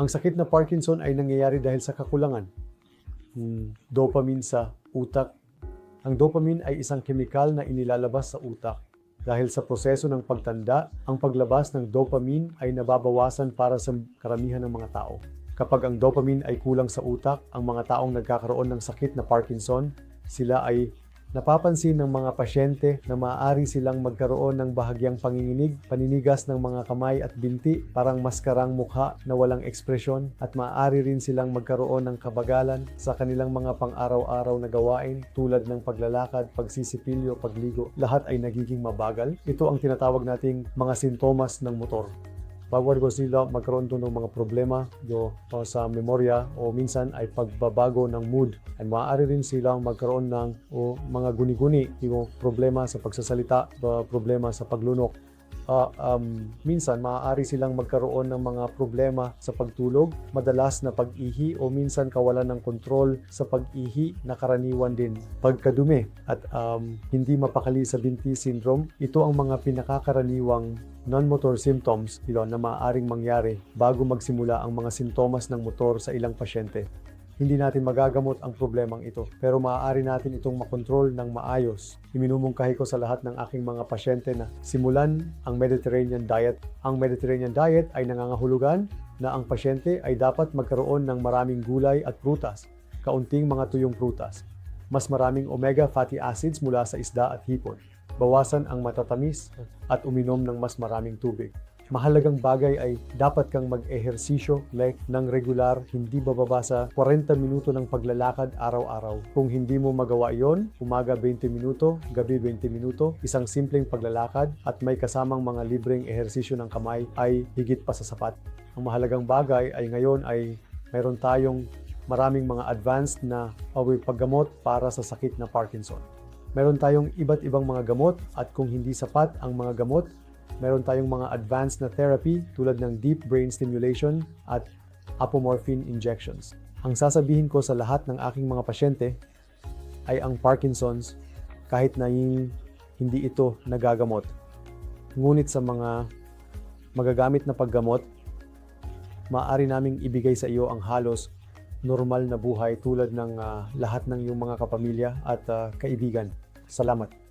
Ang sakit na Parkinson ay nangyayari dahil sa kakulangan hmm, dopamine sa utak. Ang dopamine ay isang kemikal na inilalabas sa utak. Dahil sa proseso ng pagtanda, ang paglabas ng dopamine ay nababawasan para sa karamihan ng mga tao. Kapag ang dopamine ay kulang sa utak, ang mga taong nagkakaroon ng sakit na Parkinson, sila ay napapansin ng mga pasyente na maaari silang magkaroon ng bahagyang panginginig, paninigas ng mga kamay at binti, parang maskarang mukha na walang ekspresyon, at maaari rin silang magkaroon ng kabagalan sa kanilang mga pang-araw-araw na gawain tulad ng paglalakad, pagsisipilyo, pagligo. Lahat ay nagiging mabagal. Ito ang tinatawag nating mga sintomas ng motor bago ko sila magkaroon doon ng mga problema do, o sa memorya o minsan ay pagbabago ng mood. At maaari rin silang magkaroon ng o mga guni-guni, yung problema sa pagsasalita, problema sa paglunok. Ah, um, minsan maaari silang magkaroon ng mga problema sa pagtulog, madalas na pag-ihi o minsan kawalan ng kontrol sa pag-ihi na karaniwan din. Pagkadumi at um, hindi mapakali sa binti syndrome, ito ang mga pinakakaraniwang non-motor symptoms ilo na maaaring mangyari bago magsimula ang mga sintomas ng motor sa ilang pasyente. Hindi natin magagamot ang problemang ito, pero maaari natin itong makontrol ng maayos. Iminumungkahi ko sa lahat ng aking mga pasyente na simulan ang Mediterranean diet. Ang Mediterranean diet ay nangangahulugan na ang pasyente ay dapat magkaroon ng maraming gulay at prutas, kaunting mga tuyong prutas, mas maraming omega fatty acids mula sa isda at hipon, bawasan ang matatamis at uminom ng mas maraming tubig. Mahalagang bagay ay dapat kang mag-ehersisyo like ng regular, hindi bababa sa 40 minuto ng paglalakad araw-araw. Kung hindi mo magawa yon, umaga 20 minuto, gabi 20 minuto, isang simpleng paglalakad at may kasamang mga libreng ehersisyo ng kamay ay higit pa sa sapat. Ang mahalagang bagay ay ngayon ay mayroon tayong maraming mga advanced na paggamot para sa sakit na Parkinson. Meron tayong iba't ibang mga gamot at kung hindi sapat ang mga gamot, meron tayong mga advanced na therapy tulad ng deep brain stimulation at apomorphine injections. Ang sasabihin ko sa lahat ng aking mga pasyente ay ang Parkinson's kahit na yung hindi ito nagagamot. Ngunit sa mga magagamit na paggamot, maaari naming ibigay sa iyo ang halos normal na buhay tulad ng ah, lahat ng iyong mga kapamilya at ah, kaibigan. Salamat.